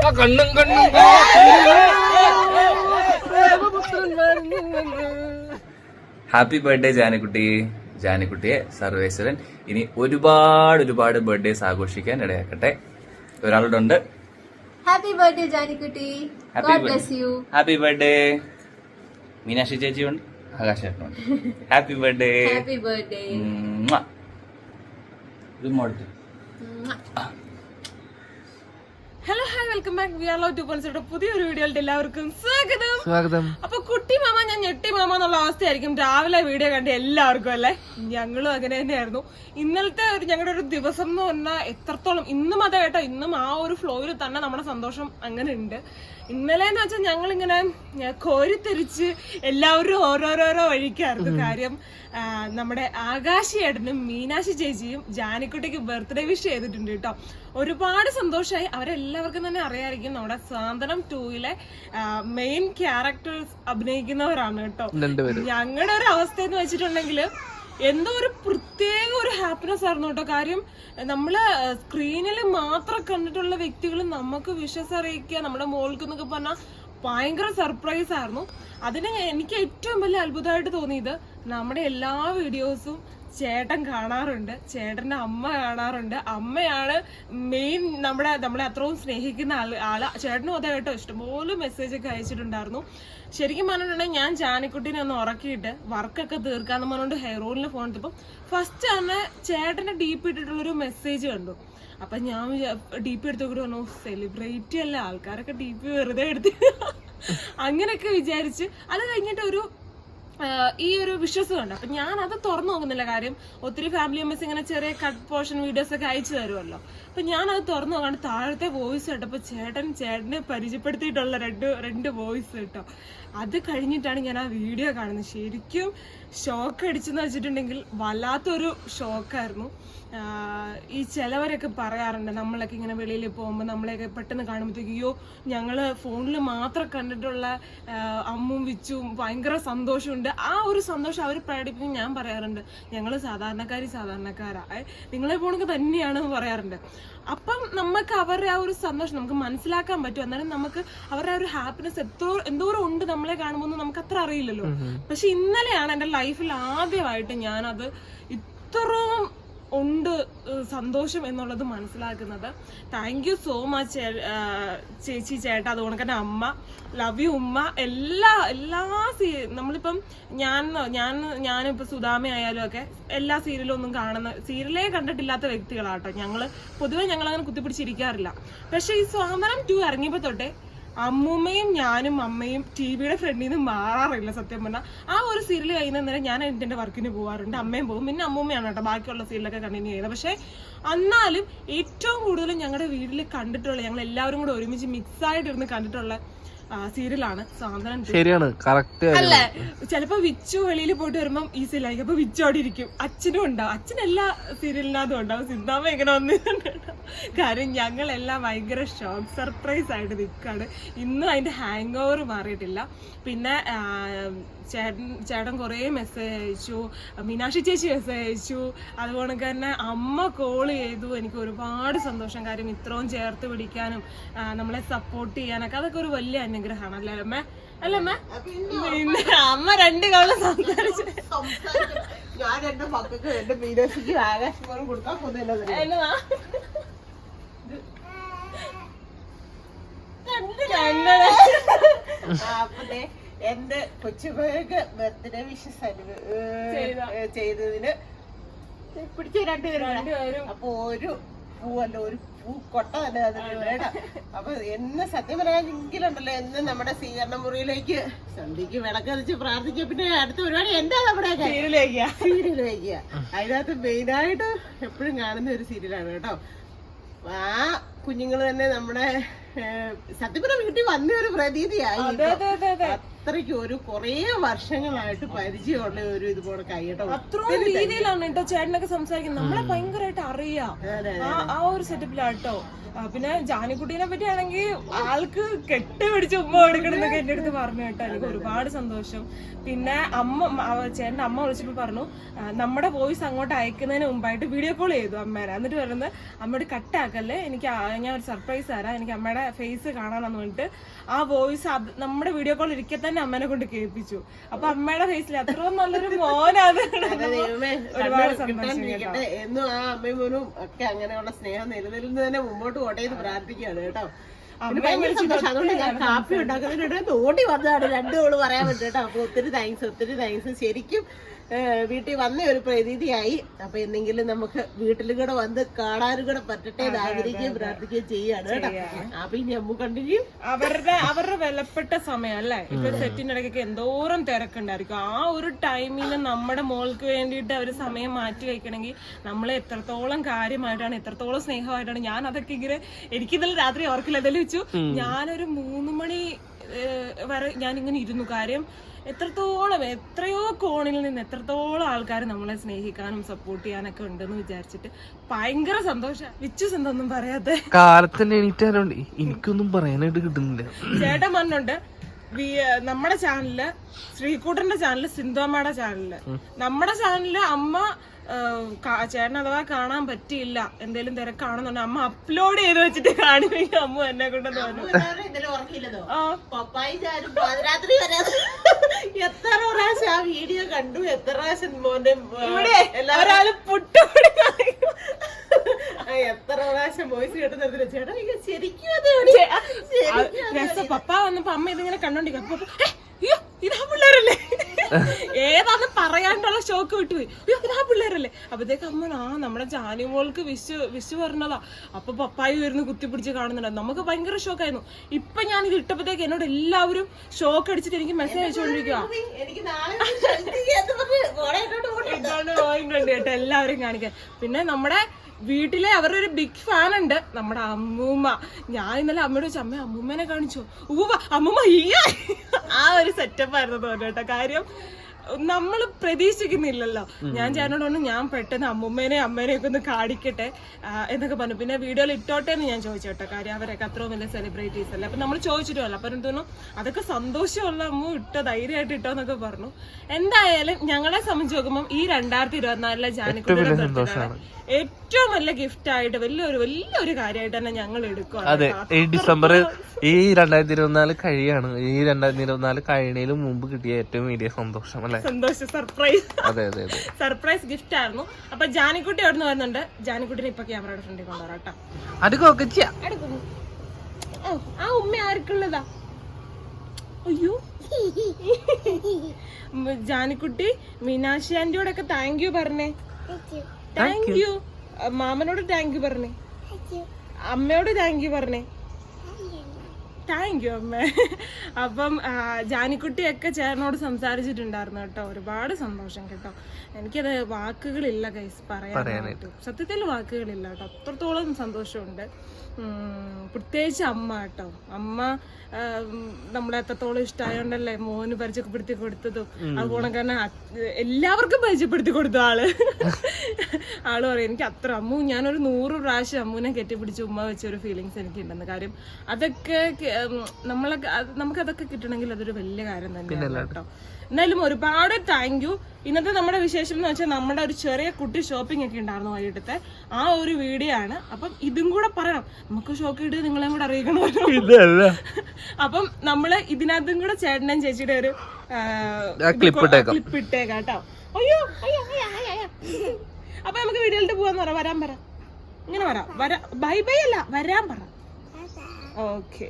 ആ കണ്ണും കണ്ണും ഹാപ്പി ബർത്ത്ഡേ ജാനക്കുട്ടി ജാനക്കുട്ടിയെ സർവേശ്വരൻ ഇനി ഒരുപാട് ഒരുപാട് ബർത്ത്ഡേസ് ആഘോഷിക്കാൻ ഇടയാക്കട്ടെ ഒരാളുടെ ഉണ്ട് happy birthday Janikutty happy birthday Meenakshi ചേച്ചി ഉണ്ട് ആകാശേട്ടനുണ്ട് ഹാപ്പി ബർത്ത്ഡേ ഹാപ്പി ബർത്ത്ഡേ ഇത് Molath hello hi welcome back we are low to point പുതിയൊരു വീഡിയോയിലേക്ക് എല്ലാവർക്കും സ്വാഗതം. സ്വാഗതം. അപ്പൊ കുട്ടി മാമ ഞാൻ ഞെട്ടി മാമ എന്നുള്ള അവസ്ഥയായിരിക്കും. രാവിലെ വീഡിയോ കണ്ട എല്ലാവർക്കും അല്ലെ? ഞങ്ങളും അങ്ങനെ തന്നെയായിരുന്നു. ഇന്നലത്തെ ഒരു ഞങ്ങളുടെ ഒരു ദിവസം എന്ന് പറഞ്ഞാൽ എത്രത്തോളം ഇന്നും അതെ കേട്ടോ ഇന്നും ആ ഒരു ഫ്ലോയിൽ തന്നെ നമ്മുടെ സന്തോഷം അങ്ങനെ ഉണ്ട്. ഇന്നലെ എന്ന് വെച്ചാൽ ഞങ്ങൾ ഇങ്ങനെ കോരിത്തെരിച്ച് എല്ലാവരും ഓരോരോരോ വഴിക്കായിരുന്നു കാര്യം. നമ്മുടെ ആകാശി ആകാശിയേട്ടനും മീനാശി ചേച്ചിയും ജാനിക്കുട്ടിക്ക് ബർത്ത്ഡേ വിഷ് ചെയ്തിട്ടുണ്ട് കേട്ടോ. ഒരുപാട് സന്തോഷമായി അവരെല്ലാവർക്കും തന്നെ അറിയാമായിരിക്കും നമ്മുടെ സാന്ത്വനം ടൂയിലെ മെയിൻ ക്യാരക്ടേഴ്സ് അഭിനയിക്കുന്നവരാണ് കേട്ടോ. ഞങ്ങളുടെ ഒരു അവസ്ഥ എന്ന് വെച്ചിട്ടുണ്ടെങ്കിൽ എന്തോ ഒരു പ്രത്യേക ഒരു ഹാപ്പിനെസ് ആയിരുന്നു കേട്ടോ. കാര്യം നമ്മൾ സ്ക്രീനിൽ മാത്രം കണ്ടിട്ടുള്ള വ്യക്തികൾ നമുക്ക് വിശ്വസ് അറിയിക്കുക നമ്മുടെ മോൾക്ക് എന്നൊക്കെ പറഞ്ഞാൽ ഭയങ്കര സർപ്രൈസ് ആയിരുന്നു. അതിന് എനിക്ക് ഏറ്റവും വലിയ അത്ഭുതമായിട്ട് തോന്നിയത് നമ്മുടെ എല്ലാ വീഡിയോസും ചേട്ടൻ കാണാറുണ്ട് ചേട്ടന്റെ അമ്മ കാണാറുണ്ട്. അമ്മയാണ് മെയിൻ നമ്മുടെ നമ്മളെ അത്രയും സ്നേഹിക്കുന്ന ആൾ ആൾ. ചേട്ടനും അതെ കേട്ടോ ഇഷ്ടംപോലെ മെസ്സേജ് ഒക്കെ അയച്ചിട്ടുണ്ടായിരുന്നു. ശരിക്കും പറഞ്ഞിട്ടുണ്ടെങ്കിൽ ഞാൻ ജാനിക്കുട്ടീനെ ഒന്ന് ഉറക്കിയിട്ട് വർക്കൊക്കെ തീർക്കാന്ന് പറഞ്ഞുകൊണ്ട് ഹെയർ ഓയിലിന് ഫോൺ എടുത്തപ്പോൾ ഫസ്റ്റ് തന്നെ ചേട്ടന്റെ ഡീപ്പ് ഇട്ടിട്ടുള്ളൊരു മെസ്സേജ് കണ്ടു. അപ്പം ഞാൻ ഡി പി എടുത്തു പറഞ്ഞു സെലിബ്രേറ്റ് അല്ല? ആൾക്കാരൊക്കെ ഡി പി വെറുതെ എടുത്ത് അങ്ങനെയൊക്കെ വിചാരിച്ച് അത് കഴിഞ്ഞിട്ട് ഒരു ഈ ഒരു വിശ്വസ് കണ്ടു അപ്പൊ ഞാൻ അത് തുറന്നു നോക്കുന്നില്ല കാര്യം. ഒത്തിരി ഫാമിലി മെമ്പേഴ്സ് ഇങ്ങനെ ചെറിയ കട്ട് പോർഷൻ വീഡിയോസ് ഒക്കെ അയച്ചു തരുമല്ലോ. അപ്പൊ ഞാനത് തുറന്നു നോക്കാണ് താഴത്തെ വോയിസ് കേട്ടപ്പോ ചേട്ടൻ ചേട്ടനെ പരിചയപ്പെടുത്തിയിട്ടുള്ള രണ്ട് രണ്ട് വോയിസ് കേട്ടോ. അത് കഴിഞ്ഞിട്ടാണ് ഞാൻ ആ വീഡിയോ കാണുന്നത്. ശരിക്കും ഷോക്ക് അടിച്ചെന്ന് വെച്ചിട്ടുണ്ടെങ്കിൽ വല്ലാത്തൊരു ഷോക്കായിരുന്നു ഈ ചിലവരൊക്കെ പറയാറുണ്ട് നമ്മളൊക്കെ ഇങ്ങനെ വെളിയിൽ പോകുമ്പോൾ നമ്മളെയൊക്കെ പെട്ടെന്ന് കാണുമ്പോഴത്തേക്ക് ഞങ്ങൾ ഫോണിൽ മാത്രം കണ്ടിട്ടുള്ള അമ്മും വിച്ചും ഭയങ്കര സന്തോഷമുണ്ട്. ആ ഒരു സന്തോഷം അവർ പ്രകടിപ്പിക്കും ഞാൻ പറയാറുണ്ട് ഞങ്ങൾ സാധാരണക്കാർ സാധാരണക്കാരാ. നിങ്ങളെ ഫോണൊക്കെ തന്നെയാണെന്ന് പറയാറുണ്ട്. അപ്പം നമുക്ക് അവരുടെ ആ ഒരു സന്തോഷം നമുക്ക് മനസ്സിലാക്കാൻ പറ്റും. അന്നേരം നമുക്ക് അവരുടെ ആ ഒരു ഹാപ്പിനെസ് എത്ര എന്തോരം ഉണ്ട് നമ്മളെ കാണുമ്പോൾ നമുക്ക് അത്ര അറിയില്ലല്ലോ. പക്ഷെ ഇന്നലെയാണ് എന്റെ ലൈഫിൽ ആദ്യമായിട്ട് ഞാനത് ഇത്രയും ഉണ്ട് സന്തോഷം എന്നുള്ളത് മനസ്സിലാക്കുന്നത്. താങ്ക് യു സോ മച്ച് ചേച്ചി ചേട്ടാ അതുകൊണ്ട് തന്നെ അമ്മ ലവ് യു ഉമ്മ എല്ലാ എല്ലാ സീ നമ്മളിപ്പം ഞാൻ ഞാൻ ഞാനിപ്പോൾ സുധാമ ആയാലും ഒക്കെ എല്ലാ സീരിയലും ഒന്നും കാണുന്ന സീരിയലേ കണ്ടിട്ടില്ലാത്ത വ്യക്തികളാട്ടോ ഞങ്ങൾ പൊതുവെ ഞങ്ങൾ അങ്ങനെ കുത്തിപ്പിടിച്ചിരിക്കാറില്ല. പക്ഷേ ഈ സ്വാമരം ടു ഇറങ്ങിയപ്പോൾ തൊട്ടേ അമ്മൂമ്മയും ഞാനും അമ്മയും ടി വിയുടെ ഫ്രണ്ടിൽ നിന്ന് മാറാറില്ല സത്യം പറഞ്ഞാൽ ആ ഒരു സീരിയൽ കഴിയുന്ന നേരം ഞാൻ എന്റെ വർക്കിന് പോകാറുണ്ട് അമ്മയും പോകും പിന്നെ അമ്മൂമ്മയാണ് കേട്ടോ ബാക്കിയുള്ള സീരിയലൊക്കെ കണ്ടിന്യൂ ചെയ്യുന്നത്. പക്ഷേ എന്നാലും ഏറ്റവും കൂടുതൽ ഞങ്ങളുടെ വീട്ടിൽ കണ്ടിട്ടുള്ള ഞങ്ങൾ എല്ലാവരും കൂടെ ഒരുമിച്ച് മിക്സ് ആയിട്ടിരുന്ന് കണ്ടിട്ടുള്ള സീരിയലാണ്. സാന്ത്വനം ശരിയാണ് കറക്റ്റ് അല്ലേ ചിലപ്പോ വിച്ചു വെളിയിൽ പോയിട്ട് വരുമ്പം ഈ അപ്പൊ വിച്ചു അവിടെ ഇരിക്കും. അച്ഛനും ഉണ്ടാവും അച്ഛൻ എല്ലാ സീരിയലിനകത്തും ഉണ്ടാവും സിദ്ധാമ എങ്ങനെ വന്നിട്ടുണ്ടാവും കാര്യം ഞങ്ങളെല്ലാം ഭയങ്കര ഷോക്ക് സർപ്രൈസ് ആയിട്ട് നിൽക്കാണ് ഇന്നും അതിന്റെ ഹാങ് ഓവർ മാറിയിട്ടില്ല. പിന്നെ ചേട്ടൻ ചേട്ടൻ കുറേ മെസ്സേജ് അയച്ചു. മീനാക്ഷി ചേച്ചി മെസ്സേജ് അയച്ചു. അതുപോലെ തന്നെ അമ്മ കോൾ ചെയ്തു. എനിക്ക് ഒരുപാട് സന്തോഷം. കാര്യം ഇത്രയും ചേർത്ത് പിടിക്കാനും നമ്മളെ സപ്പോർട്ട് ചെയ്യാനൊക്കെ അതൊക്കെ ഒരു വലിയ അനുഗ്രഹമാണ്. അല്ലേ അമ്മ? അല്ലേ അമ്മ? പിന്നെ അമ്മ രണ്ട് കവള സംസാരിച്ചു. ഞാൻ എന്റെ മക്കൾക്ക് എന്റെ മീനാക്ഷിക്ക് ആകാശം കൊടുക്കാൻ പോകുന്നില്ല എന്നതാ. അപ്പൊ എന്റെ കൊച്ചുമകൾക്ക് ബർത്ത്ഡേ വിഷസ് ചെയ്ത. ചെയ്തതിന്. പിടിച്ച രണ്ടുപേരും. അപ്പൊ ഒരു പൂവല്ല ഒരു പൂ കൊട്ട തന്നെ അതിന് വേണം അപ്പൊ എന്ന് സത്യം പറയാനെങ്കിലുണ്ടല്ലോ എന്ന് നമ്മുടെ സ്വീകരണ മുറിയിലേക്ക്. സന്ധ്യക്ക് വിളക്കതിച്ച് പ്രാർത്ഥിക്കുക. പിന്നെ അടുത്ത പരിപാടി എന്താ നമ്മുടെ സീരിയലേക്ക് സീരിയൽ വയ്ക്കുക അതിനകത്ത് മെയിനായിട്ട് എപ്പോഴും കാണുന്ന ഒരു സീരിയലാണ് കേട്ടോ. ആ കുഞ്ഞുങ്ങൾ തന്നെ നമ്മുടെ സത്യപുരം സത്യം പറഞ്ഞ വീട്ടിൽ വന്ന ഒരു പ്രതീതിയായി. അത്രയ്ക്ക് ഒരു കുറേ വർഷങ്ങളായിട്ട് പരിചയമുള്ള ഒരു ഇതുപോലെ കൈയ്യട്ടോ അത്രയും രീതിയിലാണ് കേട്ടോ ചേട്ടനൊക്കെ സംസാരിക്കുന്നത്. നമ്മളെ ഭയങ്കരമായിട്ട് അറിയാം. ആ ഒരു സെറ്റപ്പിലാട്ടോ. പിന്നെ ജാനിക്കുട്ടീനെ പറ്റി ആണെങ്കിൽ ആൾക്ക് കെട്ട് പിടിച്ച് ഉമ്മ കൊടുക്കണം എന്നൊക്കെ എന്റെ അടുത്ത് പറഞ്ഞു കേട്ടോ. എനിക്ക് ഒരുപാട് സന്തോഷം. പിന്നെ അമ്മ ചേട്ടന്റെ അമ്മ വിളിച്ചപ്പോൾ പറഞ്ഞു നമ്മുടെ വോയിസ് അങ്ങോട്ട് അയക്കുന്നതിന് മുമ്പായിട്ട് വീഡിയോ കോൾ ചെയ്തു അമ്മേനെ. എന്നിട്ട് പറയുന്നത് അമ്മയോട് കട്ടാക്കല്ലേ? എനിക്ക് ഞാൻ ഒരു സർപ്രൈസ് തരാം. എനിക്ക് അമ്മയുടെ ഫേസ് കാണാനെന്ന് പറഞ്ഞിട്ട് ആ വോയിസ് നമ്മുടെ വീഡിയോ കോൾ ഇരിക്കെ തന്നെ അമ്മനെ കൊണ്ട് കേൾപ്പിച്ചു. അപ്പൊ അമ്മയുടെ ഫേസിൽ അത്ര നല്ലൊരു മോനാണ്. ഒരുപാട് സന്തോഷം എന്നും ആ അമ്മയും മോനും ഒക്കെ അങ്ങനെയുള്ള സ്നേഹം നിലനിൽക്കുന്നതിനെ മുമ്പോട്ട് പോട്ടെ എന്ന് പ്രാർത്ഥിക്കുകയാണ് കേട്ടോ. അതുകൊണ്ട് ഞാൻ കാപ്പി ഉണ്ടാക്കുന്നതിനിടെ ഓടി വന്നതാണ്. രണ്ടും പറയാൻ പറ്റും കേട്ടോ. അപ്പൊ ഒത്തിരി താങ്ക്സ് ഒത്തിരി താങ്ക്സ് ശരിക്കും വീട്ടിൽ വന്ന ഒരു പ്രതീതിയായി. അപ്പൊ എന്തെങ്കിലും നമുക്ക് വീട്ടിലും കൂടെ വന്ന് കാണാനും കൂടെ പറ്റട്ടെ എന്ന് ആഗ്രഹിക്കുകയും പ്രാർത്ഥിക്കുകയും ചെയ്യാണ് കേട്ടോ. അപ്പൊ ഇനി അമ്മു കണ്ടിന്യൂ അവരുടെ അവരുടെ വിലപ്പെട്ട സമയം അല്ലേ? ഇപ്പൊ സെറ്റിന്റെ ഇടയ്ക്കൊക്കെ എന്തോരം തിരക്കുണ്ടായിരിക്കും. ആ ഒരു ടൈമിൽ നമ്മുടെ മോൾക്ക് വേണ്ടിയിട്ട് അവർ സമയം മാറ്റി വെക്കണമെങ്കിൽ നമ്മളെ എത്രത്തോളം കാര്യമായിട്ടാണ് എത്രത്തോളം സ്നേഹമായിട്ടാണ് ഞാൻ അതൊക്കെ ഇങ്ങനെ എനിക്കിന്നലെ രാത്രി ഓർക്കില്ല ഇതിൽ വെച്ചു ഞാനൊരു മൂന്ന് മണി വരെ ഞാൻ ഇങ്ങനെ ഇരുന്നു. കാര്യം എത്രത്തോളം എത്രയോ കോണിൽ നിന്ന് എത്രത്തോളം ആൾക്കാർ നമ്മളെ സ്നേഹിക്കാനും സപ്പോർട്ട് ചെയ്യാനൊക്കെ ഉണ്ടെന്ന് വിചാരിച്ചിട്ട് ഭയങ്കര സന്തോഷം. വിച്ചൂസ് എന്തൊന്നും പറയാതെ. കാലത്തന്നെ എനിക്കൊന്നും പറയാനായിട്ട് കിട്ടുന്നില്ല. ചേട്ടൻ പറഞ്ഞുണ്ട് നമ്മുടെ ചാനലിൽ ശ്രീകൂട്ടന്റെ ചാനലിൽ സിന്ധുമ്മയുടെ ചാനലിൽ. നമ്മുടെ ചാനലിൽ അമ്മ ചേട്ടൻ അഥവാ കാണാൻ പറ്റിയില്ല എന്തേലും തിരക്കാണെന്നുണ്ട് അമ്മ അപ്ലോഡ് ചെയ്ത് വെച്ചിട്ട് കാണുകയും അമ്മ എന്നെ കൊണ്ടെന്ന് പറഞ്ഞു പാതിരാത്രി വരെ. എത്ര പ്രാവശ്യം ആ വീഡിയോ കണ്ടു? എത്ര പ്രാവശ്യം മോന്റെ ഇവിടെ ഒരാൾ പുട്ടുപൊടി എത്ര പ്രാവശ്യം വോയിസ് കേട്ടുന്ന ചേട്ടാ ഇത് ശരിക്കും അത് രസം പപ്പ വന്നപ്പോ അമ്മ ഇതിങ്ങനെ കണ്ടോണ്ടിരിക്കും അപ്പൊ പപ്പ, "ഏ, അയ്യോ ഇതാ പിള്ളേരല്ലേ? ഏതാന്ന് പറയാണ്ടുള്ള ഷോക്ക് വിട്ടുപോയി. അയ്യോ ഇതാ പിള്ളേരല്ലേ? അപ്പത്തേക്ക് അമ്മ ആ നമ്മുടെ ജാനിമോൾക്ക് വിഷു വിശു പറഞ്ഞതാ. അപ്പൊ പപ്പായി വരുന്നു കുത്തിപ്പിടിച്ച് കാണുന്നുണ്ട്. നമുക്ക് ഭയങ്കര ഷോക്കായിരുന്നു ഇപ്പൊ ഞാൻ ഇത് ഇട്ടപ്പോഴത്തേക്ക് എന്നോട് എല്ലാവരും ഷോക്ക് അടിച്ചിട്ട് എനിക്ക് മെസ്സേജ് അയച്ചുകൊണ്ടിരിക്കുക എനിക്ക് കേട്ടോ എല്ലാവരും കാണിക്കാൻ. പിന്നെ നമ്മുടെ വീട്ടിലെ അവരുടെ ഒരു ബിഗ് ഫാൻ ഉണ്ട്. നമ്മുടെ അമ്മൂമ്മ. ഞാൻ ഇന്നലെ അമ്മയോട് ചോദിച്ചു അമ്മ അമ്മൂമ്മനെ കാണിച്ചു. ഊവ അമ്മൂമ്മ ഈ ആ ഒരു സെറ്റപ്പ് ആയിരുന്നു തോന്നുന്നു കേട്ടോ. കാര്യം നമ്മൾ പ്രതീക്ഷിക്കുന്നില്ലല്ലോ. ഞാൻ ചേട്ടനോട് ഞാൻ പെട്ടെന്ന് അമ്മൂമ്മേനെ അമ്മേനെ ഒക്കെ ഒന്ന് കാണിക്കട്ടെ എന്നൊക്കെ പറഞ്ഞു. പിന്നെ വീഡിയോയിൽ ഇട്ടോട്ടെ എന്ന് ഞാൻ ചോദിച്ചു കേട്ടോ. കാര്യം അവരൊക്കെ അത്രയും വലിയ സെലിബ്രിറ്റീസ് അല്ലേ? അപ്പൊ നമ്മൾ ചോദിച്ചിട്ടുമല്ല. അപ്പൊ തോന്നുന്നു? അതൊക്കെ സന്തോഷമുള്ള അമ്മ ഇട്ടോ ധൈര്യമായിട്ട് ഇട്ടോ എന്നൊക്കെ പറഞ്ഞു. എന്തായാലും ഞങ്ങളെ സംബന്ധിച്ച് നോക്കുമ്പോൾ ഈ രണ്ടായിരത്തി ഇരുപത്തിനാലിലെ ജാനിക്കുട്ടിയുടെ ബർത്ത്ഡേ ഏറ്റവും നല്ല ഗിഫ്റ്റ് ആയിട്ട് വലിയൊരു വലിയൊരു കാര്യമായിട്ട് തന്നെ ഞങ്ങൾ എടുക്കും അതെ ഈ ഡിസംബർ ഈ രണ്ടായിരത്തി ഇരുപത്തിനാല് കഴിയാണ്. ഈ രണ്ടായിരത്തി ഇരുപത്തിനാല് കഴിയണേലും മുമ്പ് കിട്ടിയ ഏറ്റവും വലിയ സന്തോഷം. സന്തോഷം സർപ്രൈസ് അതെ അതെ അതെ. സർപ്രൈസ് ഗിഫ്റ്റ് ആയിരുന്നു. അപ്പൊ ജാനിക്കുട്ടി അവിടെ നിന്ന് വരുന്നുണ്ട്? ജാനിക്കുട്ടിനെ ഇപ്പൊ ക്യാമറയുടെ ഫ്രണ്ടിൽ കൊണ്ടുവരാം കേട്ടോ. അത് കൊക്കച്ച ആ ഉമ്മ ആർക്കുള്ളതാ? അയ്യോ. ജാനിക്കുട്ടി മീനാക്ഷി ആന്റിയോടെ ഒക്കെ താങ്ക് യു പറഞ്ഞേ. താങ്ക് യു മാമനോട് താങ്ക് യു പറഞ്ഞേ. അമ്മയോട് താങ്ക് യു പറഞ്ഞേ. താങ്ക് യു അമ്മേ. അപ്പം ജാനിക്കുട്ടിയൊക്കെ ചേർന്നോട് സംസാരിച്ചിട്ടുണ്ടായിരുന്നു കേട്ടോ. ഒരുപാട് സന്തോഷം കേട്ടോ. എനിക്കത് വാക്കുകളില്ല കൈസ് പറയാനായിട്ട്. സത്യത്തിൽ വാക്കുകളില്ല കേട്ടോ. അത്രത്തോളം സന്തോഷമുണ്ട്. പ്രത്യേകിച്ച് അമ്മ കേട്ടോ. അമ്മ നമ്മളെ എത്രത്തോളം ഇഷ്ടമായോണ്ടല്ലേ മോന് പരിചയപ്പെടുത്തി കൊടുത്തതും. അതുപോലെ തന്നെ എല്ലാവർക്കും പരിചയപ്പെടുത്തി കൊടുത്ത ആൾ. ആൾ പറയും എനിക്ക് അത്ര അമ്മു ഞാനൊരു നൂറ് പ്രാവശ്യം അമ്മുവിനെ കെട്ടിപ്പിടിച്ച് ഉമ്മ വെച്ച ഒരു ഫീലിങ്സ് എനിക്കുണ്ടെന്ന്. കാര്യം അതൊക്കെ നമ്മളൊക്കെ നമുക്കതൊക്കെ കിട്ടണമെങ്കിൽ അതൊരു വലിയ കാര്യം തന്നെയാണ് കേട്ടോ. എന്നാലും ഒരുപാട് താങ്ക് യു ഇന്നത്തെ നമ്മുടെ വിശേഷം എന്ന് വെച്ചാൽ നമ്മുടെ ഒരു ചെറിയ കുട്ടി ഷോപ്പിംഗ് ഒക്കെ ഉണ്ടായിരുന്നു വൈകിട്ടത്തെ. ആ ഒരു വീഡിയോ ആണ്. അപ്പം ഇതും കൂടെ പറയണം. നമുക്ക് ഷോക്ക് ഇട്ട് നിങ്ങളെ കൂടെ അറിയിക്കണമല്ലോ. അപ്പം നമ്മൾ ഇതിനകത്തും കൂടെ ചേട്ടനും ചേച്ചിയുടെ ഒരു. ക്ലിപ്പ് ഇട്ടേക്കാം കേട്ടോ. അയ്യോ അയ്യോ, അയ്യോ, അയ്യോ. അപ്പൊ നമുക്ക് വീടുകളിൽ പോവാന്ന് പറ വരാൻ പറ. ഇങ്ങനെ പറ വരാ ബൈ ബൈ അല്ല വരാൻ പറ. ഓക്കെ.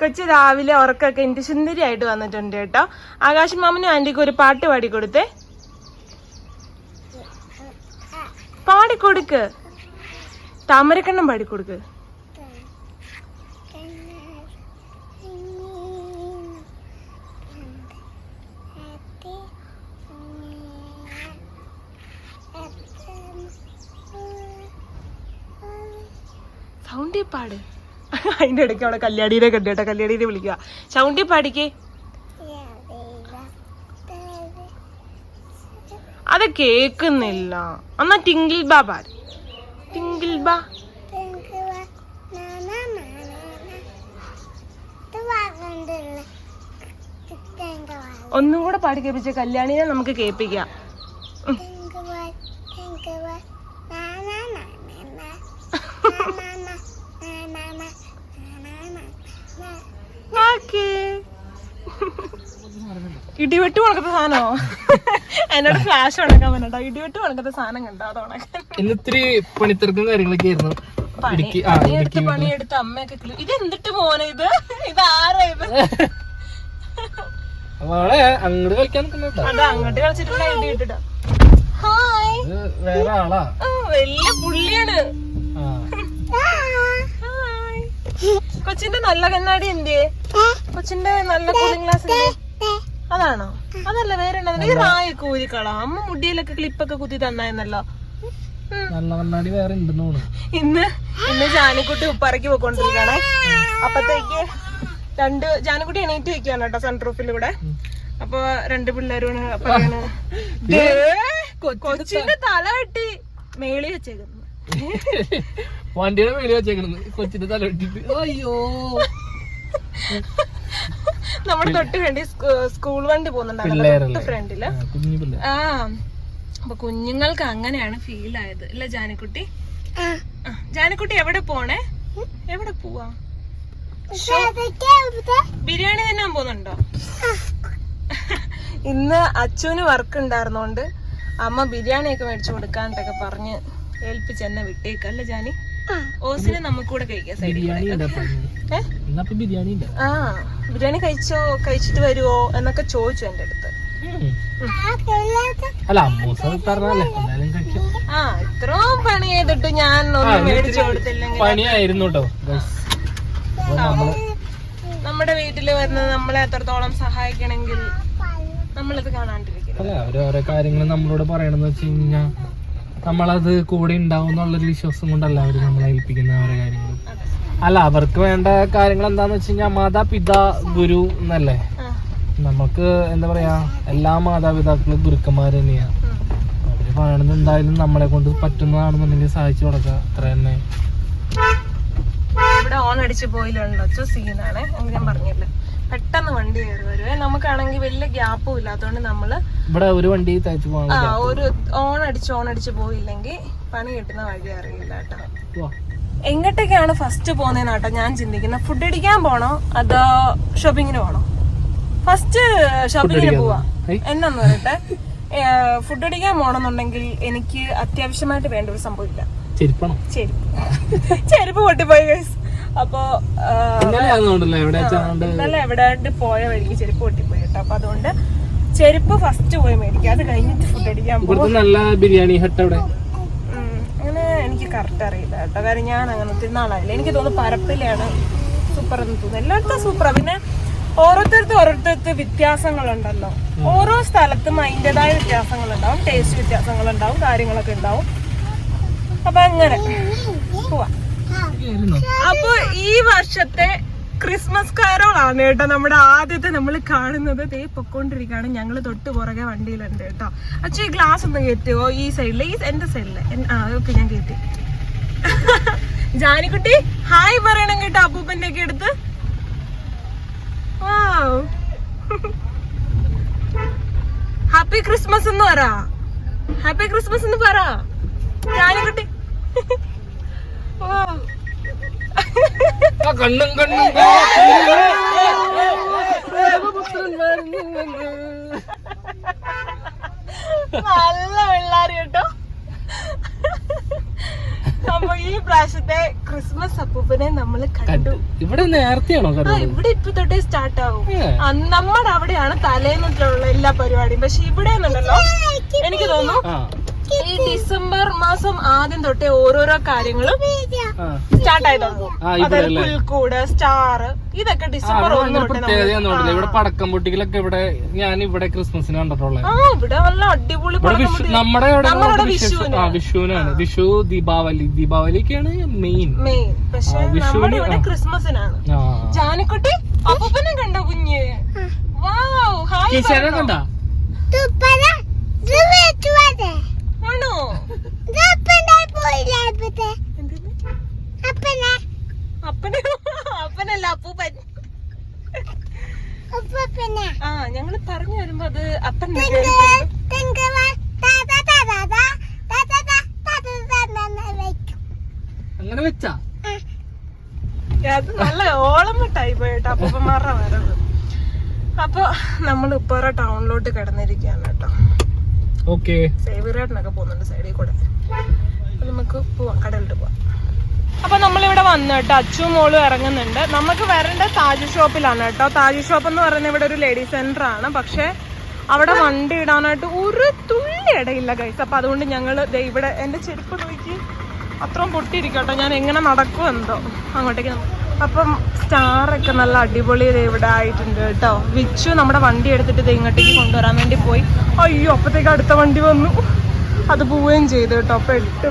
കൊച്ചു രാവിലെ ഉറക്കൊക്കെ എനിക്ക് സുന്ദരിയായിട്ട് വന്നിട്ടുണ്ട് കേട്ടോ. ആകാശ് മാമനും ആന്റിക്ക് ഒരു പാട്ട് പാടി കൊടുത്തേ പാടിക്കൊടുക്ക്. താമരക്കണ്ണം പാടിക്കൊടുക്ക്. സൗണ്ടി പാട്. അതിന്റെ ഇടയ്ക്ക് അവിടെ കല്യാണീനെ കണ്ടു കേട്ടോ. കല്യാണീനെ വിളിക്കുക. ചൗണ്ടി പാടിക്കേ. അത് കേക്കുന്നില്ല. എന്നാ ടിങ്കിൾ ബാ പാട്. ടിങ്കിൾ ബാ. ഒന്നും കൂടെ പാടി കേൾപ്പിച്ച. കല്യാണിനെ നമുക്ക് കേൾപ്പിക്കാം. ഇടിവെട്ട് ഉണക്കത്തെ സാധനോ? എന്നോട് ഫ്ലാഷ് ഉണക്കാൻ പറഞ്ഞോ ഇടിവെട്ട് ഉണക്കത്തെ സാധനം കണ്ടോ? അത് ഉണക്കാൻ. ഇന്ന് ഇത്തിരി പണിത്തിരക്കും കാര്യങ്ങളൊക്കെ ആയിരുന്നു. പണി പണിയെടുത്ത് പണിയെടുത്ത് അമ്മയൊക്കെ ഇത് എന്തിട്ട് മോനെ ഇത്? ഇത് ആരാ ഇത്? അവളെ അങ്ങോട്ട് കളിക്കാൻ അതാ അങ്ങോട്ട് ഇട്ടിട്ട്. ഹായ് വേറെ ആളാ. വലിയ പുള്ളിയാണ്. കൊച്ചിന്റെ നല്ല കണ്ണാടി എന്തേ കൊച്ചിന്റെ നല്ല കൂളിംഗ് ഗ്ലാസ് അതാണോ? അതല്ല വേറെ? ഈ റായ കൂരിക്കള. അമ്മ മുടിയിലൊക്കെ ക്ലിപ്പൊക്കെ കുത്തി തന്നായിരുന്നല്ലോ. നല്ല കണ്ണാടി വേറെ ഉണ്ടെന്ന് ഇന്ന് ഇന്ന് ജാനിക്കുട്ടി ഉപ്പറക്കി പോയിക്കൊണ്ടിരിക്കണേ അപ്പത്തേക്ക് രണ്ട് ജാനിക്കുട്ടി എണീറ്റ് വെക്കാണ് കേട്ടോ സൺറൂഫിലൂടെ അപ്പൊ രണ്ട് പിള്ളേരും പറയാണ് "ദേ, കൊച്ചിന്റെ തല വെട്ടി മേളി വെച്ചേക്കുന്നു. വണ്ടിയുടെ മേളിൽ വെച്ചേക്കണെന്ന് കൊച്ചിന്റെ തല ഇട്ടിട്ട് അയ്യോ. നമ്മൾ തൊട്ട് വേണ്ടി സ്കൂൾ വണ്ടി പോകുന്നുണ്ടായിരുന്നു. ഫ്രണ്ടിൽ. ആ, ആ. അപ്പൊ കുഞ്ഞുങ്ങൾക്ക് അങ്ങനെയാണ് ഫീൽ ആയത്. അല്ല ജാനിക്കുട്ടി? ആ, ജാനിക്കുട്ടി എവിടെ പോണേ? എവിടെ പോവാ. ബിരിയാണി തന്നെ പോകുന്നുണ്ടോ? ഇന്ന് അച്ചുവിന് വർക്ക് ഉണ്ടായിരുന്നോണ്ട് അമ്മ ബിരിയാണി ഒക്കെ മേടിച്ചു കൊടുക്കാനൊക്കെ പറഞ്ഞ് ഏൽപ്പിച്ച് എന്നെ വിട്ടേക്കല്ലേ ജാനി? ഓസിനെ നമുക്കൂടെ കഴിക്കാം സൈഡിൽ ബിരിയാണി ആ. ബിരിയാണി കഴിച്ചോ? കഴിച്ചിട്ട് വരുവോ? എന്നൊക്കെ ചോദിച്ചു എന്റെ അടുത്ത്. ആ ഇത്രയും പണി ചെയ്തിട്ട് ഞാൻ ഒന്നും മേടിച്ചു കൊടുത്തില്ലെങ്കിൽ പണിയായിരുന്നു കേട്ടോ guys. നമ്മുടെ വീട്ടിൽ വരുന്നത് നമ്മളെ എത്രത്തോളം സഹായിക്കണമെങ്കിൽ നമ്മളിത് കാണാണ്ടിരിക്കും അല്ല അവർ ഓരോ കാര്യങ്ങൾ നമ്മളോട് പറയണെന്ന് വെച്ച് കഴിഞ്ഞാ നമ്മളത് കൂടെ ഉണ്ടാവും എന്നുള്ളൊരു വിശ്വാസം കൊണ്ടല്ല അവർ നമ്മളെ ഏൽപ്പിക്കുന്ന ഓരോ കാര്യങ്ങൾ അല്ല അവർക്ക് വേണ്ട കാര്യങ്ങൾ എന്താന്ന് വെച്ച് കഴിഞ്ഞാൽ മാതാപിതാ ഗുരു എന്നല്ലേ? നമുക്ക് എന്താ പറയാ എല്ലാ മാതാപിതാക്കളും ഗുരുക്കന്മാർ തന്നെയാ. അവർ പറയണത് എന്തായാലും നമ്മളെ കൊണ്ട് പറ്റുന്നതാണെന്നുണ്ടെങ്കിൽ സഹായിച്ചു കൊടുക്കുക. അത്ര തന്നെ. ഇവിടെ ഓൺ അടിച്ചു പോയില്ലുണ്ടോ? സീനാണ് ഞാൻ പറഞ്ഞില്ല. പെട്ടെന്ന് വണ്ടി കയറി വരുവേ. നമുക്കാണെങ്കിൽ വലിയ ഗ്യാപ്പും ഇല്ലാത്തതുകൊണ്ട് നമ്മൾ ഇവിടെ ഒരു വണ്ടി തയ്ച്ചു പോകാൻ ആ ഒരു ഓൺ അടിച്ച് ഓൺ അടിച്ച് പോയില്ലെങ്കിൽ പണി കിട്ടുന്ന വഴി അറിയില്ല കേട്ടോ. എങ്ങോട്ടേക്കാണ് എങ്ങോട്ടൊക്കെയാണ് ഫസ്റ്റ് പോകുന്നതെന്നാട്ടോ ഞാൻ ചിന്തിക്കുന്നത് ഫുഡ് അടിക്കാൻ പോണോ? അതോ ഷോപ്പിങ്ങിന് പോണോ? ഫസ്റ്റ് ഷോപ്പിങ്ങിന് പോവാ. എന്നു എന്നാന്ന് പറയട്ടെ? ഫുഡ് അടിക്കാൻ പോണെന്നുണ്ടെങ്കിൽ എനിക്ക് അത്യാവശ്യമായിട്ട് വേണ്ട ഒരു സംഭവം ഇല്ല. ചെരുപ്പ്. ചെരുപ്പ് പൊട്ടിപ്പോയി അപ്പോ ഇന്നലെ എവിടെ എവിടെയാണ്ട് പോയ വഴിക്ക് ചെരുപ്പ് പൊട്ടിപ്പോയി കേട്ടോ. അപ്പൊ അതുകൊണ്ട് ചെരുപ്പ് ഫസ്റ്റ് പോയി മേടിക്കാം അത് കഴിഞ്ഞിട്ട് ഫുഡ് അടിക്കാൻ പോകും നല്ല ബിരിയാണി ഹട്ട് അവിടെ. അങ്ങനെ എനിക്ക് കറക്റ്റ് അറിയില്ല കേട്ടോ. കാര്യം ഞാൻ അങ്ങനെ ഒത്തിരി നാളായില്ല. എനിക്ക് തോന്നുന്നു പരപ്പിലാണ് സൂപ്പർ എന്ന് തോന്നുന്നു. എല്ലായിടത്തും സൂപ്പറാ പിന്നെ ഓരോരുത്തർക്ക് ഓരോരുത്തർക്ക് വ്യത്യാസങ്ങളുണ്ടല്ലോ. ഓരോ സ്ഥലത്തും അതിന്റെതായ വ്യത്യാസങ്ങളുണ്ടാവും. ടേസ്റ്റ് വ്യത്യാസങ്ങളുണ്ടാവും. കാര്യങ്ങളൊക്കെ ഉണ്ടാവും. അപ്പൊ അങ്ങനെ. പോവാ. അപ്പൊ ഈ വർഷത്തെ ക്രിസ്മസ് കാരോളാണ് കേട്ടോ നമ്മുടെ ആദ്യത്തെ നമ്മൾ കാണുന്നത്. തേ പൊക്കോണ്ടിരിക്കുകയാണ്. ഞങ്ങൾ തൊട്ട് പുറകെ വണ്ടിയിലുണ്ട് കേട്ടോ. അച്ഛൻ ഈ ഗ്ലാസ് ഒന്ന് കയറ്റുവോ? ഈ സൈഡിൽ ഈ എന്റെ സൈഡിൽ ആ ഓക്കെ ഞാൻ കയറ്റി. ജാനിക്കുട്ടി ഹായ് പറയണം കേട്ടോ അപ്പൂപ്പന്റെ ഒക്കെ അടുത്ത്. ഹാപ്പി ക്രിസ്മസ് എന്ന് പറ. ഹാപ്പി ക്രിസ്മസ് എന്ന് പറ ജാനിക്കുട്ടി Wow. ആ കണ്ണും കണ്ണും നല്ല വെള്ളാരി കേട്ടോ. അപ്പൊ ഈ പ്രാവശ്യത്തെ ക്രിസ്മസ് അപ്പൂപ്പനെ നമ്മൾ കണ്ടു. ഇവിടെ നേരത്തെയാണോ ഇവിടെ ഇപ്പൊ തൊട്ടേ സ്റ്റാർട്ട് ആവും. നമ്മുടെ അവിടെയാണ് തലേന്നിട്ടുള്ള എല്ലാ പരിപാടിയും. പക്ഷെ ഇവിടെ എന്നുണ്ടല്ലോ എനിക്ക് തോന്നുന്നു ഈ ഡിസംബർ മാസം ആദ്യം തൊട്ടേ ഓരോരോ കാര്യങ്ങളും ആ സ്റ്റാർട്ട് ആയി തുടങ്ങും. അതായത്? പുൽക്കൂട് സ്റ്റാർ ഇതൊക്കെ ഡിസംബർ ഇവിടെ ഒന്ന് തൊട്ട് പടക്കം പൊട്ടിക്കലൊക്കെ ഇവിടെ ഞാൻ ഇവിടെ ക്രിസ്മസിന് കണ്ടിട്ടുള്ളത് ആ ഇവിടെ നല്ല അടിപൊളി നമ്മുടെ വിഷു വിഷുവിന്. വിഷുവിനാണ്. വിഷു ദീപാവലി. ദീപാവലിക്കാണ് മെയിൻ. മെയിൻ. പക്ഷെ നമ്മുടെ ഇവിടെ. ക്രിസ്മസിനാണ്. ജാനക്കുട്ടി അപ്പൂപ്പനെ കണ്ടോ കുഞ്ഞ്? വാവ് ഹായ് കണ്ടാ? ആണോ? അപ്പനെ അപ്പനല്ല അപ്പൂപ്പൻ. ആ ഞങ്ങൾ പറഞ്ഞു വരുമ്പോ അത് അപ്പൻ അങ്ങനെ വെച്ചാ? അത് നല്ല ഓളം ടൈപ്പ് കേട്ടോ അപ്പൂപ്പന്മാരുടെ വരവ്. അപ്പൊ നമ്മൾ ഇപ്പൊ ടൗണിലോട്ട് കിടന്നിരിക്കുകയാണ് കേട്ടോ. ഓക്കെ. സേവിയറേട്ടനൊക്കെ പോകുന്നുണ്ട് സൈഡിൽ കൂടെ. അപ്പൊ നമുക്ക് പോവാം കടലിട്ട് പോവാം. അപ്പൊ നമ്മളിവിടെ വന്നു കേട്ടോ. അച്ചും മോളും ഇറങ്ങുന്നുണ്ട്. നമുക്ക് വരേണ്ട താജ് ഷോപ്പിലാണ് കേട്ടോ. താജ് ഷോപ്പ് എന്ന് പറയുന്നത് ഇവിടെ ഒരു ലേഡീസ് സെന്റർ ആണ്. പക്ഷെ അവിടെ വണ്ടി ഇടാനായിട്ട് ഒരു തുള്ളി ഇടയില്ല ഗൈസ് അപ്പൊ അതുകൊണ്ട് ഞങ്ങൾ ഇവിടെ എന്റെ ചെരുപ്പ് നോക്കി അത്രയും പൊട്ടിയിരിക്കട്ടോ ഞാൻ എങ്ങനെ നടക്കുമെന്തോ. അങ്ങോട്ടേക്ക് നമ്മ- അപ്പം സ്റ്റാറൊക്കെ നല്ല അടിപൊളി ഇവിടെ ആയിട്ടുണ്ട് കേട്ടോ. വിച്ചു നമ്മുടെ വണ്ടി എടുത്തിട്ട് ഇങ്ങോട്ടേക്ക് കൊണ്ടുവരാൻ വേണ്ടി പോയി. അയ്യോ അപ്പത്തേക്ക് അടുത്ത വണ്ടി വന്നു. അത് പോവുകയും ചെയ്തു കേട്ടോ. പെട്ടു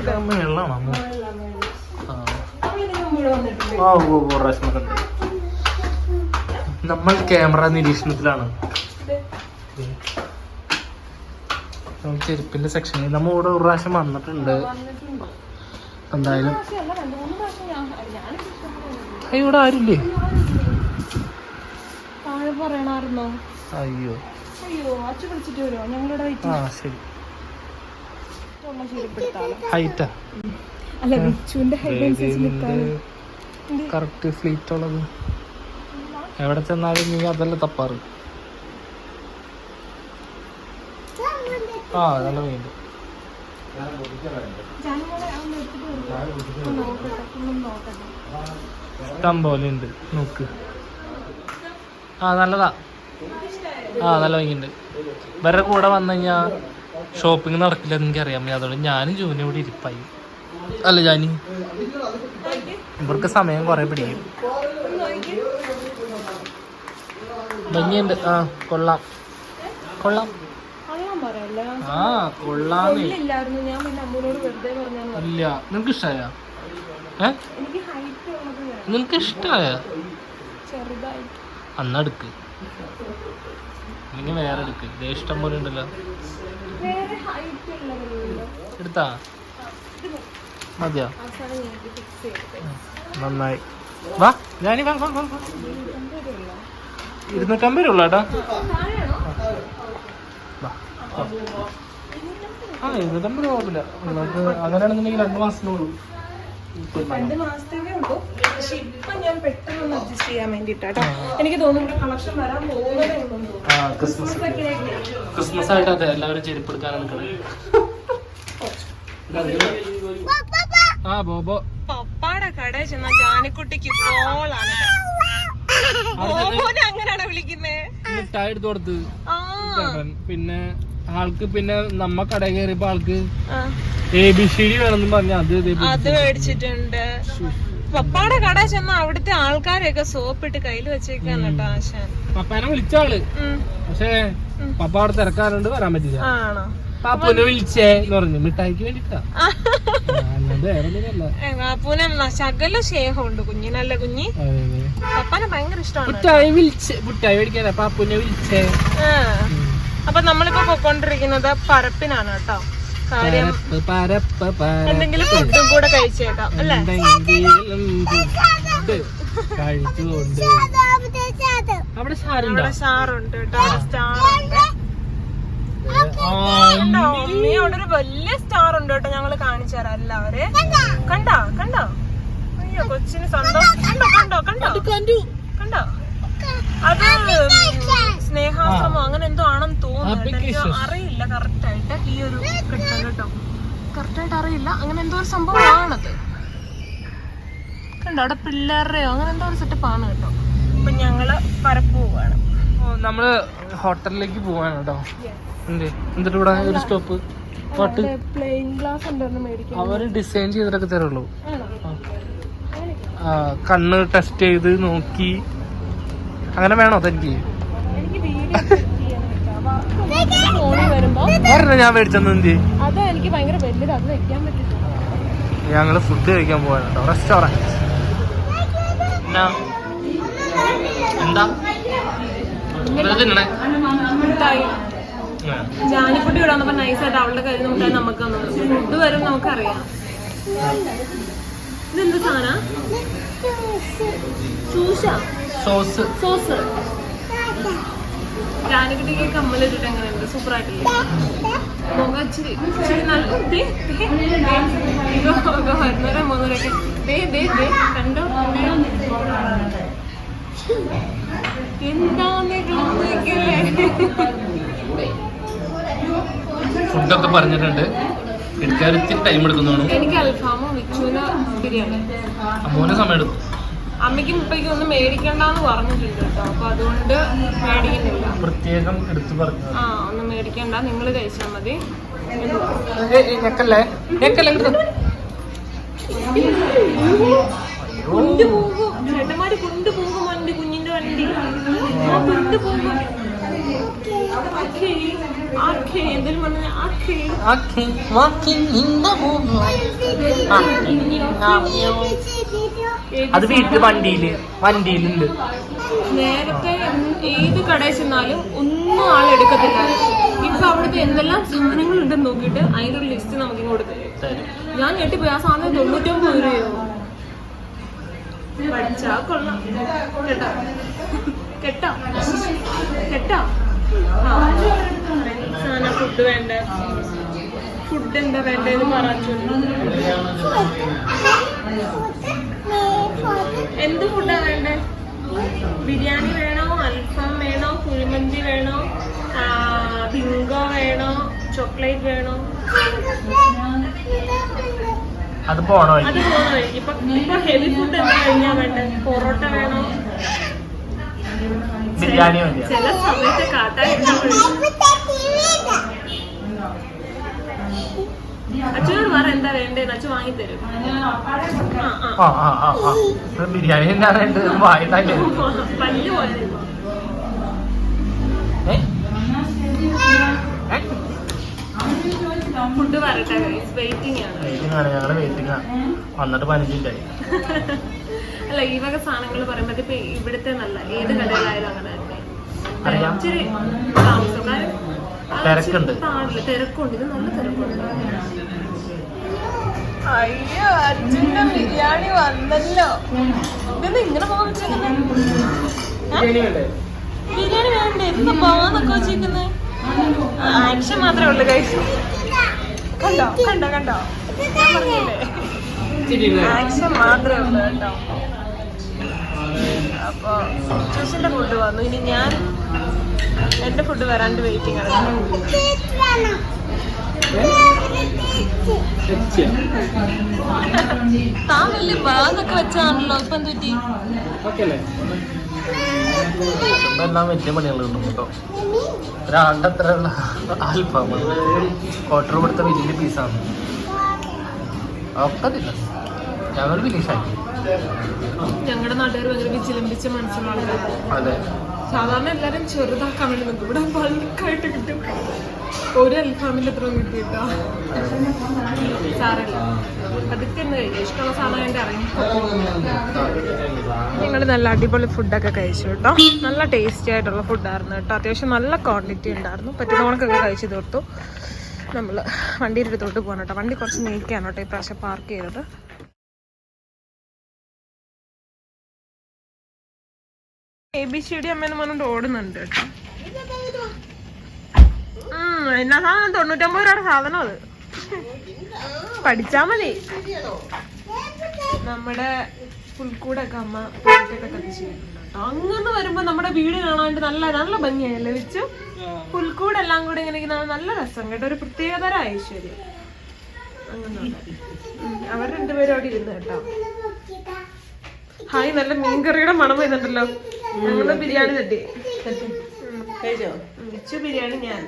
നമ്മൾ ക്യാമറ നിരീക്ഷണത്തിലാണ്. ചെരുപ്പിന്റെ സെക്ഷനിൽ നമ്മൾ ഇവിടെ ഒരു പ്രാവശ്യം വന്നിട്ടുണ്ട്. എന്തായാലും. ഇവിടെ ആരില്ലേ? അയ്യോ. ആ ശരി. ഹൈറ്റാ അല്ല വിച്ചുവിന്റെ കറക്റ്റ് ഫ്ലീറ്റ് ഉള്ളത്. എവിടെ ചെന്നാലും നീ അതല്ല തപ്പാറ്. ആ നല്ല മീനുണ്ട് ഇഷ്ടം പോലെ ഉണ്ട് നോക്ക്. ആ നല്ലതാ. ആ നല്ല ഭംഗിയുണ്ട്. ഇവരുടെ കൂടെ വന്നു കഴിഞ്ഞാൽ ഷോപ്പിംഗ് നടക്കില്ല എന്ന് എനിക്കറിയാം അതുകൊണ്ട് ഞാനും ജൂനും ഇവിടെ ഇരിപ്പായി. അല്ല ജാനി. ഇവർക്ക് സമയം കുറെ പിടിക്കും. ഭംഗിയുണ്ട്. ആ കൊള്ളാം. കൊള്ളാം. ആ കൊള്ളാന്നേ ഇല്ല. നിനക്ക് ഇഷ്ടായ നിനക്ക് ഇഷ്ടായ അന്നെടുക്ക് അല്ലെങ്കിൽ വേറെ എടുക്ക്. ഇതേ ഇഷ്ടം പോലെ ഉണ്ടല്ലോ. എടുത്താ? മതിയോ? നന്നായി. വാ ഞാനി വാ വാ വാ. ഇരുന്നൂറ്റമ്പത് രൂപ വാ, വാ. ആ രൂപ കുഴപ്പമില്ല. നിങ്ങൾക്ക് അങ്ങനെയാണെന്നുണ്ടെങ്കിൽ രണ്ട് മാസത്തേക്കേ ഉള്ളൂ. പക്ഷെ ഇപ്പൊ ഞാൻ പെട്ടെന്ന് അഡ്ജസ്റ്റ് ചെയ്യാൻ വേണ്ടിട്ടാട്ടോ എനിക്ക് തോന്നുന്നു കളക്ഷൻ വരാൻ പോകുന്നതേ ഉള്ളൂ. ക്രിസ്മസ് ക്രിസ്മസ് ആയിട്ട്. അതെ എല്ലാവരും ചെരുപ്പ് എടുക്കാൻ ആ ബോബോ. പപ്പാടെ കടയിൽ ചെന്ന ജാനിക്കുട്ടിക്ക് കോളാണ് ബോബോനെ അങ്ങനെയാണ് വിളിക്കുന്നേ? മിഠായി എടുത്ത് കൊടുത്ത്. പിന്നെ ആൾക്ക് പിന്നെ നമ്മ കട കയറിയപ്പോ ആൾക്ക് എ ബി സി ഡി വേണമെന്ന് പറഞ്ഞ അത് മേടിച്ചിട്ടുണ്ട്. പപ്പാടെ കട ചെന്ന അവിടുത്തെ ആൾക്കാരെയൊക്കെ സോപ്പിട്ട് കയ്യിൽ വെച്ചേക്കാണ് കേട്ടോ ആശാൻ. പപ്പാനെ വിളിച്ചാൾ പക്ഷേ പപ്പ അവിടെ തിരക്കാറുണ്ട് വരാൻ പറ്റില്ല. ആണോ? പാപ്പുനെ വിളിച്ചേ എന്ന് പറഞ്ഞു. മിഠായിക്ക് വേണ്ടിട്ടാ. അല്ലാതെ വേറെ ഒന്നുമല്ല ഏ, ബാപ്പുവിനെ ന- ശകല സ്നേഹമുണ്ട്. കുഞ്ഞിനല്ല കുഞ്ഞി. പപ്പാനെ ഭയങ്കര ഇഷ്ടമാണ് മിഠായി വിളിച്ചേ. മിഠായി മേടിക്കാനാ. പാപ്പുനെ വിളിച്ചേ. അപ്പൊ നമ്മളിപ്പോ പൊക്കോണ്ടിരിക്കുന്നത് പരപ്പിനാണ് കേട്ടോ. കാര്യം എന്തെങ്കിലും ഫുഡും കൂടെ കഴിച്ചേക്കാം അല്ലേ? അവിടെ സ്റ്റാറുണ്ട് കേട്ടോ സ്റ്റാറുണ്ട്. അമ്മി അവിടെ ഒരു വലിയ സ്റ്റാർ ഉണ്ട് കേട്ടോ ഞങ്ങൾ കാണിച്ചു തരാം എല്ലാവരെ. കണ്ടോ? കണ്ടോ? അയ്യോ കൊച്ചിന് സന്തോഷം. കണ്ടോ? കണ്ടോ കണ്ടോ. കണ്ടോ? അത് സ്നേഹാശ്രമോ അങ്ങനെ എന്തോ ആണെന്ന് തോന്നുന്നു എനിക്ക് അറിയില്ല കറക്റ്റ് ആയിട്ട് ഈ ഒരു കെട്ടം കേട്ടോ. കറക്റ്റ് ആയിട്ട് അറിയില്ല അങ്ങനെ എന്തോ ഒരു സംഭവമാണത് കണ്ടോ? അവിടെ പിള്ളേരുടെയോ അങ്ങനെ എന്തോ ഒരു സെറ്റപ്പ് ആണ് കേട്ടോ. അപ്പൊ ഞങ്ങൾ പരപ്പ് പോവാണ് നമ്മൾ ഹോട്ടലിലേക്ക് പോവാണ് കേട്ടോ. എന്തിട്ട് എന്നിട്ട് ഇവിടെ ഒരു സ്റ്റോപ്പ്? പ്ലെയിൻ ഗ്ലാസ് അവർ ഡിസൈൻ ചെയ്തിട്ടൊക്കെ തരുള്ളൂ. ആ, കണ്ണ് ടെസ്റ്റ് ചെയ്ത് നോക്കി. അങ്ങനെ വേണോ തനിക്ക് ഒരെണ്ണം ഞാൻ മേടിച്ചെന്ന് എന്ത് അത് എനിക്ക് ഭയങ്കര വലുത് അത് വെക്കാൻ പറ്റില്ല ഞങ്ങൾ ഫുഡ് കഴിക്കാൻ പോകാനുണ്ടോ റെസ്റ്റോറന്റ് എന്താ? എന്താ തിന്നണേ? മിഠായി. ജാനിക്കുട്ടി ഇവിടെ വന്നപ്പോ നൈസായിട്ട് അവളുടെ കയ്യിൽ നിന്ന് മിഠായി നമുക്ക് തന്നു. ഫുഡ് വരും നമുക്കറിയാം. ഇതെന്ത് സാധന? സൂഷ സോസ്. സോസ്. ജാനിക്കുട്ടിക്ക് കമ്മലിട്ടിട്ട് എങ്ങനെയുണ്ട്? സൂപ്പർ ആയിട്ടില്ലേ മുഖം ഇച്ചിരി ഇച്ചിരി നല്ല ദേ, ദേ, ദേ. ഇതോ, ഇതോ, വരുന്നവരെ മൂന്നൂരൊക്കെ. ദേ ദേ ദേ. കണ്ടോ? എന്താന്നേ ഫുഡൊക്കെ പറഞ്ഞിട്ടുണ്ട്. എടുക്കാൻ ടൈം എടുക്കുന്നു എനിക്ക് അൽഫാമോ വിച്ചുവിന് ബിരിയാണി. അമ്മൂന് സമയം എടുക്കും. അമ്മയ്ക്കും ഇപ്പയ്ക്കും ഒന്നും മേടിക്കണ്ടെന്ന് പറഞ്ഞിട്ടുണ്ട് കേട്ടോ അപ്പൊ അതുകൊണ്ട് മേടിക്കുന്നില്ല പ്രത്യേകം എടുത്തു പറഞ്ഞു ആ ഒന്നും മേടിക്കണ്ട നിങ്ങൾ കഴിച്ചാൽ മതി. ഞെക്കല്ലേ ഞെക്കല്ലേ ഇങ്ങോട്ട് കൊണ്ടുപോകും ചേട്ടന്മാര് കൊണ്ടുപോകും വണ്ടി കുഞ്ഞിന്റെ വണ്ടി ആഖേ ആക്കേ. ഏത് അത് വീട്ടിൽ വണ്ടിയിൽ വണ്ടിയിലുണ്ട്. നേരത്തെ ഏത് കടയിൽ ചെന്നാലും ഒന്നും ആളെടുക്കത്തില്ല ഇപ്പൊ അവിടുത്തെ എന്തെല്ലാം സാധനങ്ങൾ ഉണ്ടെന്ന് നോക്കിയിട്ട് അതിന്റെ ഒരു ലിസ്റ്റ് നമുക്ക് ഇങ്ങോട്ട് തരും. ഞാൻ ഞെട്ടിപ്പോയി. ആ സാധനം തൊണ്ണൂറ്റൊമ്പത് രൂപയോ? പഠിച്ചാ കൊള്ളാം. കേട്ടോ? കേട്ടോ? കേട്ടോ? സാധനം ഫുഡ് വേണ്ട. ഫുഡ് എന്താ വേണ്ടതെന്ന് പറഞ്ഞു എന്ത് ഫുഡാ വേണ്ടേ? ബിരിയാണി വേണോ? അൽഫാം വേണോ? കുഴിമന്തി വേണോ? ബിങ്കോ വേണോ? ചോക്ലേറ്റ് വേണോ? അത് പോണോ അത് പോണോ ഇപ്പൊ ഇപ്പൊ ഹെവി ഫുഡ് എന്താ കഴിഞ്ഞാ വേണ്ടേ? പൊറോട്ട വേണോ? ബിരിയാണി ചില സമയത്ത് കാട്ടാൻ അച്ഛനോട് പറ എന്താ വേണ്ടത് അച്ഛൻ വാങ്ങിത്തരും. ആ ആ ആ ബിരിയാണി പല്ല് ഫുഡ് വരട്ടെ വെയിറ്റിംഗ് ആണ്. വെയിറ്റിംഗ് ആണ് ഞങ്ങൾ വെയിറ്റിംഗ് ആണ് വന്നിട്ട് പതിനഞ്ച് അല്ല ഈ വക സാധനങ്ങൾ പറയുമ്പോ ഇപ്പൊ ഇവിടുത്തെ നല്ല ഏത് കടയിലായാലും അങ്ങനെ തന്നെ. ഇച്ചിരി താമസക്കാരും തിരക്കുണ്ട്. നല്ല തിരക്കുണ്ട്. അയ്യോ അച്ഛന്റെ ബിരിയാണി വന്നല്ലോ. ഇങ്ങനെ പോകാൻ വെച്ചേക്കുന്നത് ബിരിയാണി വേണ്ട? എന്താ പോവാന്നൊക്കെ വെച്ചേക്കുന്നത് ആക്ഷൻ മാത്രമേ ഉള്ളു കഴിച്ചു കണ്ടോ? കണ്ടോ കണ്ടോ? ഞാൻ പറഞ്ഞില്ലേ? ആക്ഷൻ മാത്രമേ ഉള്ളൂ കേട്ടോ അപ്പൊ ചൂസിന്റെ ഫുഡ് വന്നു. ഇനി ഞാൻ എന്റെ ഫുഡ് വരാണ്ട് വെയിറ്റിംഗ് ആണ്. താൻ വലിയ ബാഗൊക്കെ വെച്ചാണല്ലോ ഇപ്പൊ എന്ത് പറ്റി? ഇപ്പൊ എല്ലാം വലിയ പണികൾ കിട്ടും അൽഫാം? ക്വാർട്ടർ കൊടുത്ത വലിയ പീസാണ് ഒക്കെ തിന്ന. ഞങ്ങൾ ഫിനിഷാക്കി ഞങ്ങളുടെ നാട്ടുകാർ ഭയങ്കര വിചിലംബിച്ച മനസ്സിലാണ് അതെ. സാധാരണ എല്ലാരും ചെറുതാക്കാൻ വേണ്ടി നിൽക്കും ഇവിടെ ബൾക്കായിട്ട് കിട്ടും. ഒരു അൽഫാമിന്റെ എത്ര കിട്ടിയിട്ടോ. സാറല്ല അതൊക്കെ ഇഷ്ടമുള്ള സാധനം അറിയാം നിങ്ങൾ നല്ല അടിപൊളി ഫുഡൊക്കെ കഴിച്ചു കേട്ടോ. നല്ല ടേസ്റ്റി ആയിട്ടുള്ള ഫുഡായിരുന്നു കേട്ടോ. അത്യാവശ്യം നല്ല ക്വാണ്ടിറ്റി ഉണ്ടായിരുന്നു. പറ്റുന്നവണക്കൊക്കെ കഴിച്ചു തീർത്തു. നമ്മൾ വണ്ടിയുടെ അടുത്തോട്ട് പോകണം കേട്ടോ. വണ്ടി കുറച്ച് നീക്കാണ് കേട്ടോ ഈ പ്രാവശ്യം പാർക്ക് ചെയ്തത്. എ ബി സി ഡി അമ്മേന്ന് പറഞ്ഞിട്ട് ഓടുന്നുണ്ട് കേട്ടോ. എന്നാ സാധനം തൊണ്ണൂറ്റമ്പത് രൂപയുടെ സാധനം അത്. പഠിച്ചാ മതി. നമ്മുടെ പുൽക്കൂടൊക്കെ അമ്മ പുൽക്കൂടൊക്കെ കത്തിച്ചിട്ടുണ്ട് കേട്ടോ അങ്ങനെ വരുമ്പോ നമ്മുടെ വീട് കാണാണ്ട് നല്ല നല്ല ഭംഗിയായല്ലേ വെച്ചു പുൽക്കൂടെല്ലാം കൂടെ ഇങ്ങനെ നല്ല രസം കേട്ടോ. ഒരു പ്രത്യേകതര ഐശ്വര്യം. അങ്ങനെ അവർ രണ്ടുപേരും അവിടെ ഇരുന്ന് കേട്ടോ. ഹായ് നല്ല മീൻകറിയുടെ മണം വരുന്നുണ്ടല്ലോ. ഞങ്ങൾ ബിരിയാണി തട്ടി. കഴിച്ചോ? മിച്ചു ബിരിയാണി ഞാൻ.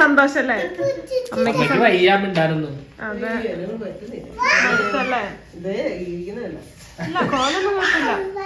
സന്തോഷല്ലേ? അമ്മയ്ക്ക് വയ്യാമുണ്ടായിരുന്നു അതെ. ഇതൊന്നും പറ്റുന്നില്ല. ഇഷ്ടല്ലേ ഇത് ഇരിക്കുന്നില്ല ഇല്ല കോലൊന്നും കുഴപ്പമില്ല